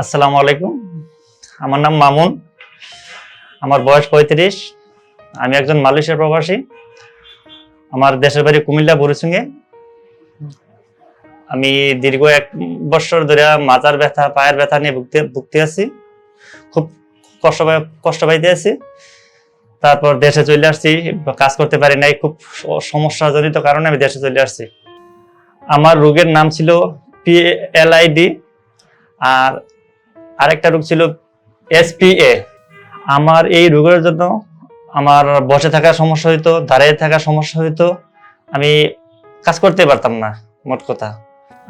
আসসালামু আলাইকুম। আমার নাম মামুন। আমার বয়স পঁয়ত্রিশ। আমি একজন মালয়েশিয়ার প্রবাসী। আমার দেশের বাড়ি কুমিল্লা, বরিসুঙ্গে। আমি দীর্ঘ এক বছর ধরে মাথার ব্যথা, পায়ের ব্যথা নিয়ে ভুগতে ভুগতে আছি। খুব কষ্ট কষ্ট পাইতে আছি। তারপর দেশে চলে আসছি। কাজ করতে পারি নাই। খুব সমস্যাজনিত কারণে আমি দেশে চলে আসছি। আমার রোগের নাম ছিল পি এল আইডি আর আরেকটা রোগ ছিল এসপিএ আমার এই রোগের জন্য আমার বসে থাকার সমস্যা হইতো, দাঁড়িয়ে থাকার সমস্যা হইতো, আমি কাজ করতে পারতাম না, মোট কথা।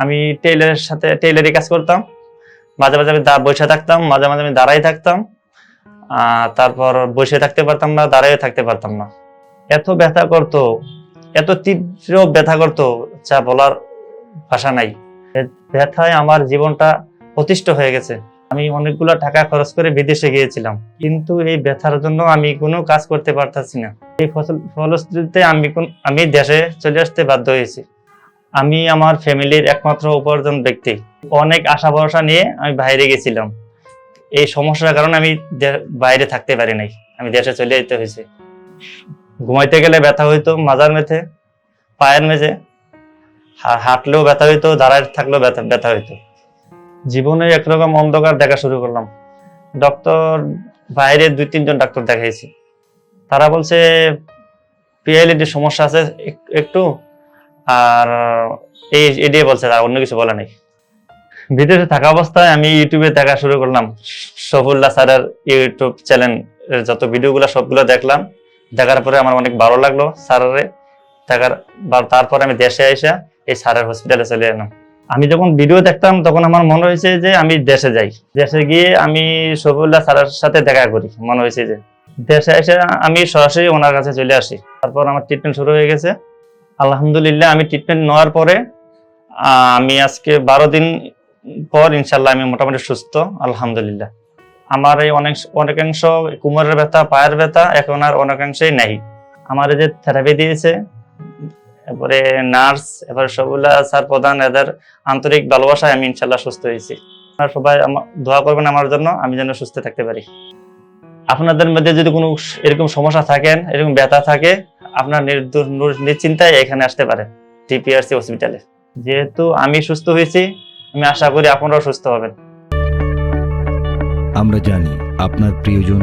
আমি টেইলারের সাথে টেইলারি কাজ করতাম। মাঝে মাঝে আমি বসে থাকতাম, মাঝে মাঝে আমি দাঁড়াই থাকতাম। তারপর বসে থাকতে পারতাম না, দাঁড়িয়ে থাকতে পারতাম না। এত ব্যথা করতো, এত তীব্র ব্যথা করতো, যা বলার ভাষা নাই। ব্যথায় আমার জীবনটা প্রতিষ্ঠ হয়ে গেছে। আমি অনেকগুলো টাকা খরচ করে বিদেশে গিয়েছিলাম। কিন্তু এই ব্যথার জন্য আমি কোনো কাজ করতে পারতাছি না। এই ফসল, ফলশ্রুতিতে আমি আমি দেশে চলে আসতে বাধ্য হয়েছি। আমি আমার ফ্যামিলির একমাত্র উপার্জন ব্যক্তি। অনেক আশা ভরসা নিয়ে আমি বাইরে গেছিলাম। এই সমস্যার কারণে আমি বাইরে থাকতে পারি নাই। আমি দেশে চলে যেতে হয়েছে। ঘুমাইতে গেলে ব্যথা হইতো, মাজার মেথে পায়ের মেঝে। হাঁটলেও ব্যথা হইতো, দাঁড়ায় থাকলেও ব্যথা ব্যথা হইতো। জীবনে একরকম অন্ধকার দেখা শুরু করলাম। ডক্টর বাইরে দুই, তিনজন ডাক্তার দেখাইছি। তারা বলছে, পিএলইডি সমস্যা আছে এক- একটু, আর এই এডিয়ে বলছে, আর অন্য কিছু বলে নাই। বিদেশে থাকা অবস্থায় আমি ইউটিউবে দেখা শুরু করলাম। সফুল্লাহ স্যারের ইউটিউব চ্যানেল যত ভিডিওগুলো, সবগুলো দেখলাম। দেখার পরে আমার অনেক ভালো লাগল স্যারের। দেখার, তারপরে আমি দেশে এসে এই স্যারের হসপিটালে চলে এলাম। আমি যখন ভিডিও দেখতাম, তখন আমার মনে হয়েছে যে আমি দেশে যাই। দেশে গিয়ে আমি সফিউল্লাহ স্যারের সাথে দেখা করি। মনে হয়েছে যে দেশে এসে আমি সরাসরি ওনার কাছে চলে আসি। তারপর আমার ট্রিটমেন্ট শুরু হয়ে গেছে। আলহামদুলিল্লাহ, আমি ট্রিটমেন্ট নেওয়ার পরে আমি আজকে বারো দিন পর ইনশাল্লাহ আমি মোটামুটি সুস্থ, আলহামদুলিল্লাহ। আমার এই অনেক, অনেকাংশ কোমরের ব্যথা, পায়ের ব্যথা এখন আর অনেকাংশেই নাই। আমার যে থেরাপি দিয়েছে এরপরে নার্স এবার সবগুলা স্যার প্রধান, এদের আন্তরিক ভালোবাসায় আমি ইনশাল্লাহ সুস্থ হয়েছি। আপনারা সবাই দোয়া করবেন আমার জন্য, আমি যেন সুস্থ থাকতে পারি। আপনাদের মধ্যে যদি কোনো এরকম সমস্যা থাকেন, এরকম ব্যথা থাকে, আপনার নিশ্চিন্তায় এখানে আসতে পারেন, টিপিআরসি হসপিটালে। যেহেতু আমি সুস্থ হয়েছি, আমি আশা করি আপনারাও সুস্থ হবেন। আমরা জানি আপনার প্রিয়জন